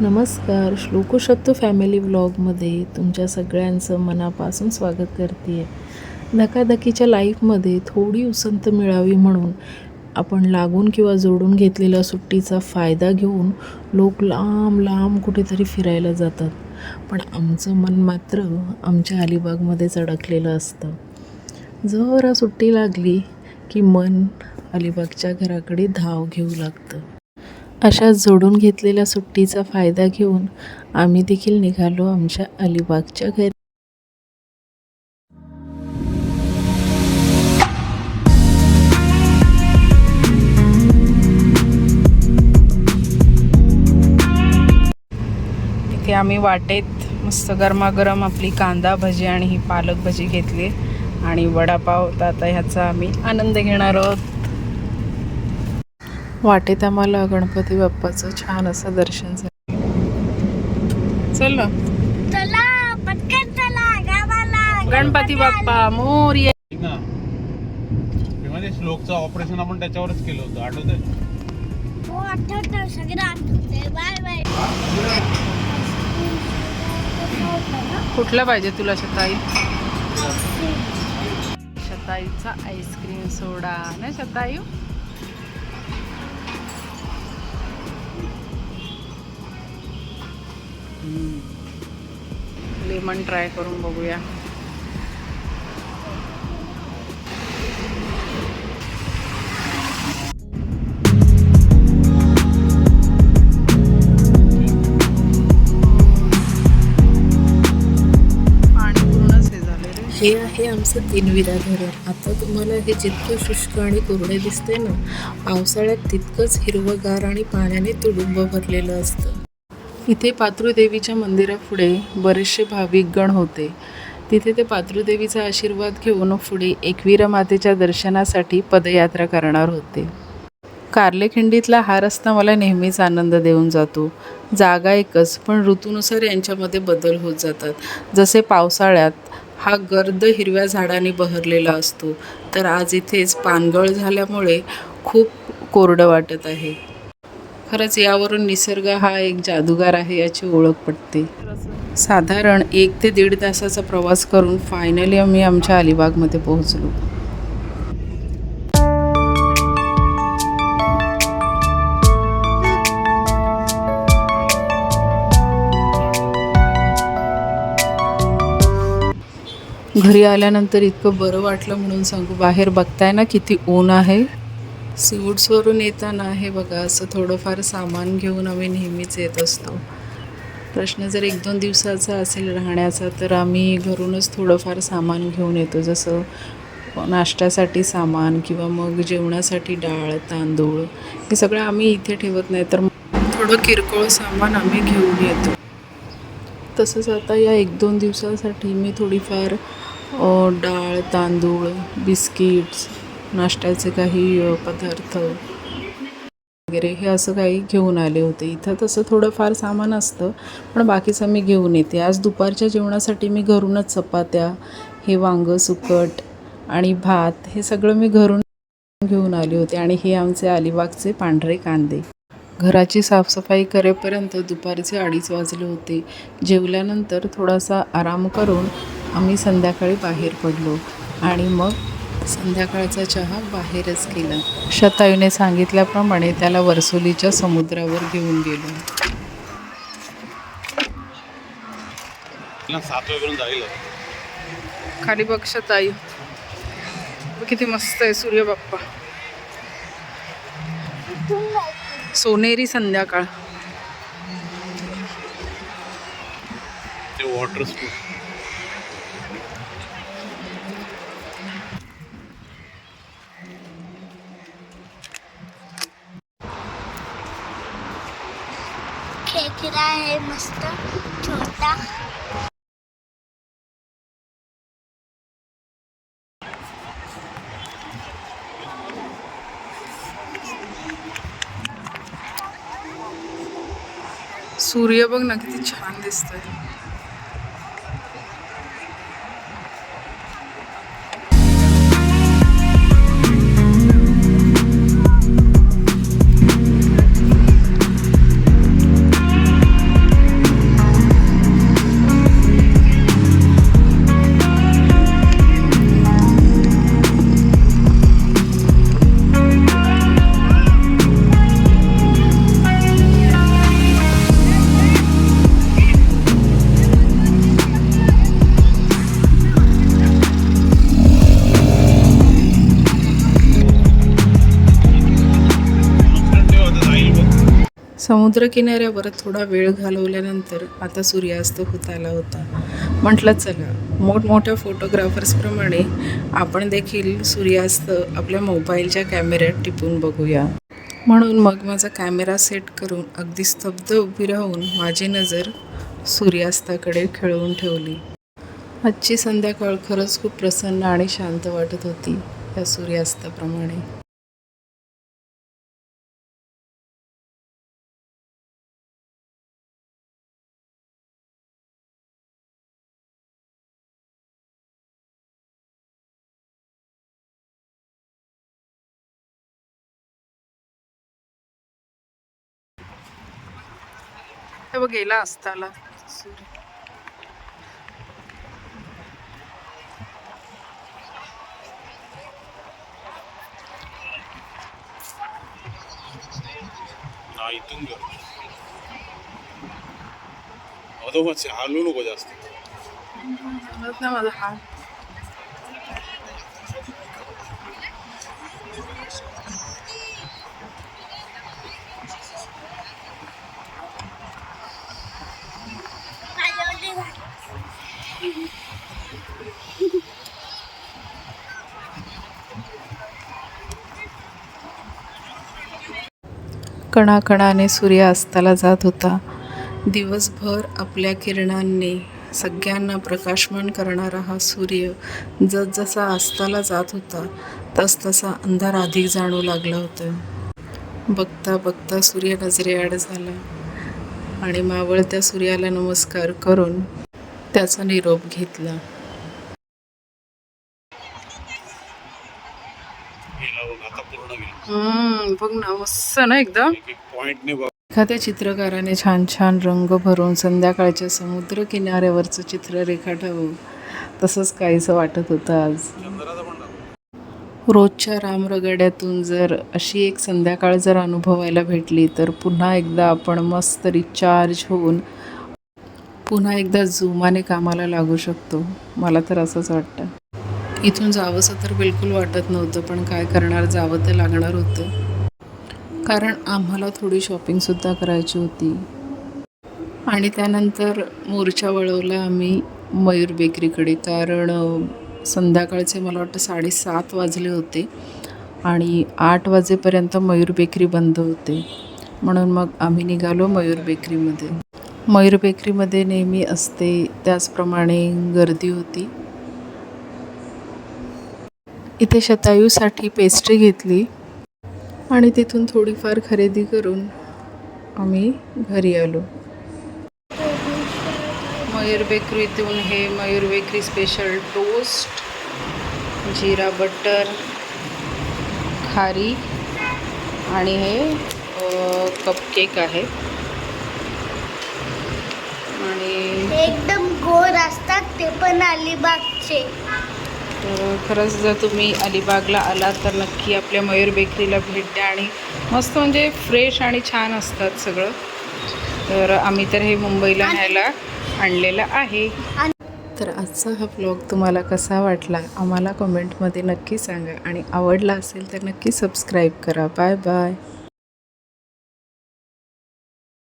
नमस्कार. श्लोकशब्द फॅमिली व्लॉगमध्ये तुमच्या सगळ्यांचं मनापासून स्वागत करते आहे धकाधकीच्या लाईफमध्ये थोडी उसंत मिळावी म्हणून आपण लागून किंवा जोडून घेतलेल्या सुट्टीचा फायदा घेऊन लोक लांब लांब कुठेतरी फिरायला जातात. पण आमचं मन मात्र आमच्या अलिबागमध्येच अडकलेलं असतं. जरा सुट्टी लागली की मन अलिबागच्या घराकडे धाव घेऊ लागतं. अशा जोडून घेतलेल्या सुट्टीचा फायदा घेऊन आम्ही देखील निघालो आमच्या अलिबागच्या घरी. इथे आम्ही वाटेत मस्त गरमागरम आपली कांदा भजी आणि ही पालक भजी घेतली आणि वडापाव तर आता ह्याचा आम्ही आनंद घेणार आहोत. वाटेत आम्हाला गणपती बाप्पाचं छान असं दर्शन झालं. चल. ना चला पटकन चला गावाला गणपती बाप्पा मोर म्हणजे श्लोकचं ऑपरेशन आपण त्याच्यावरच केलं होतं. आठवतंय? हो आठवतं सगळं आठवते बाय बाय. कुठला पाहिजे तुला शताई? शताईचा आईस्क्रीम सोडा ना शतायू आपण ट्राय करून बघूया. हे हे आहे आमचं तिनविरा धरण. आता तुम्हाला हे जितकं शुष्क आणि कोरडे दिसते ना पावसाळ्यात तितकंच हिरवंगार आणि पाण्याने तुडुंब भरलेलं असतं. इथे पातृदेवीच्या मंदिरापुढे बरेचसे भाविक गण होते. तिथे ते पातृदेवीचा आशीर्वाद घेऊन पुढे एकवीरा मातेच्या दर्शनासाठी पदयात्रा करणार होते. कार्लेखिंडीतला हा रस्ता मला नेहमीच आनंद देऊन जातो. जागा एकच पण ऋतूनुसार यांच्यामध्ये बदल होत जातात. जसे पावसाळ्यात हा गर्द हिरव्या झाडांनी बहरलेला असतो तर आज इथेच पानगळ झाल्यामुळे खूप कोरडं वाटत आहे. खरंच यावरून निसर्ग हा एक जादूगार आहे याची ओळख पटते. साधारण एक ते दीड तासाचा प्रवास करून फायनली आम्ही आमच्या अलिबागमध्ये पोहोचलो. घरी आल्यानंतर इतकं बरं वाटलं म्हणून सांगू बाहेर बघताय ना किती ऊन आहे. सीवूड्सवरून येताना हे बघा असं थोडंफार सामान घेऊन आम्ही नेहमीच येत असतो. प्रश्न जर एक दोन दिवसाचा असेल राहण्याचा तर आम्ही घरूनच थोडंफार सामान घेऊन येतो. जसं नाश्त्यासाठी सामान किंवा मग जेवणासाठी डाळ तांदूळ हे सगळं आम्ही इथे ठेवत नाही तर थोडं किरकोळ सामान आम्ही घेऊन येतो. तसंच आता या एक दोन दिवसासाठी मी थोडीफार डाळ तांदूळ बिस्किट्स नाश्त्याचे काही पदार्थ वगैरे हे असं काही घेऊन आले होते. इथं तसं थोडंफार सामान असतं पण बाकीचं मी घेऊन येते. आज दुपारच्या जेवणासाठी मी घरूनच चपात्या हे वांगं सुकट आणि भात हे सगळं मी घरून घेऊन आले होते. आणि हे आमचे अलिबागचे पांढरे कांदे. घराची साफसफाई करेपर्यंत दुपारचे अडीच वाजले होते. जेवल्यानंतर थोडासा आराम करून आम्ही संध्याकाळी बाहेर पडलो आणि मग संध्याकाळचा चहा बाहेरच केला. शतायूने सांगितल्याप्रमाणे त्याला वर्सोलीच्या समुद्रावर घेऊन गेलो. खाली बघ शतायू. किती मस्त आहे सूर्य बाप्पा. सोनेरी संध्याकाळ. ते वॉटर स्पूट खेकडा आहे मस्त छोटा. सूर्य बघ ना किती छान दिसतोय. समुद्रकिनाऱ्यावर थोडा वेळ घालवल्यानंतर आता सूर्यास्त होत आला होता. म्हटलं चला मोठमोठ्या फोटोग्राफर्सप्रमाणे आपण देखील सूर्यास्त आपल्या मोबाईलच्या कॅमेऱ्यात टिपून बघूया. म्हणून मग माझा कॅमेरा सेट करून अगदी स्तब्ध उभी राहून माझी नजर सूर्यास्ताकडे खेळवून ठेवली. आजची संध्याकाळ खरंच खूप प्रसन्न आणि शांत वाटत होती या सूर्यास्ताप्रमाणे. हे बघ गेला असताला सूर्य हा इथून नको जास्त. माझा हात माझ्यावरती झालं. कणाकणाने सूर्य अस्ताला जात होता. दिवसभर आपल्या किरणांनी सगळ्यांना प्रकाशमान करणारा हा सूर्य जसजसा अस्ताला जात होता तसतसा अंधार अधिक जाणू लागला होता. बघता बघता सूर्य नजरेआड झाला आणि मावळत्या सूर्याला नमस्कार करून त्याचा निरोप घेतला गेला बघ आता पूर्ण गेला बघ ना मस्त ना एकदम एक एक पॉइंटने बघ. एखाद्या चित्रकाराने छान छान रंग भरून संध्याकाळच्या समुद्र किनाऱ्यावरचं चित्र रेखाटावं तसंच काहीसं वाटत होतं आज. रोजच्या रामरगड्यातून जर अशी एक संध्याकाळ जर अनुभवायला भेटली तर पुन्हा एकदा आपण मस्त रिचार्ज होऊन पुन्हा एकदा जोमाने कामाला लागू शकतो. मला तर असंच वाटतं. इथून जावंसं तर बिलकुल वाटत नव्हतं पण काय करणार? जावं तर लागणार होतं. कारण आम्हाला थोडी शॉपिंगसुद्धा करायची होती. आणि त्यानंतर मोर्चा वळवला आम्ही मयूर बेकरीकडे. कारण संध्याकाळचे मला वाटतं साडेसात वाजले होते आणि आठ वाजेपर्यंत मयूर बेकरी बंद होते. म्हणून मग आम्ही निघालो मयूर बेकरीमध्ये. मयूर बेकरीमध्ये नेहमी असते त्याचप्रमाणे गर्दी होती. इथे शतायूसाठी पेस्ट्री घेतली आणि तिथून थोडीफार खरेदी करून आम्ही घरी आलो. मयूर बेकरीतून हे मयूर बेकरी स्पेशल टोस्ट जिरा बटर खारी आणि हे कपकेक आहे. आणि एकदम गोड असतात ते पण अलिबागचे. तर खरंच जर तुम्ही अलिबागला आलात तर नक्की आपल्या मयूर बेकरीला भेट द्या आणि मस्त म्हणजे फ्रेश आणि छान असतात सगळं. तर आम्ही तर हे मुंबईला न्यायला आणलेलं आहे. तर आजचा हा ब्लॉग तुम्हाला कसा वाटला आम्हाला कमेंटमध्ये नक्की सांगा. आणि आवडला असेल तर नक्की सबस्क्राईब करा. Bye bye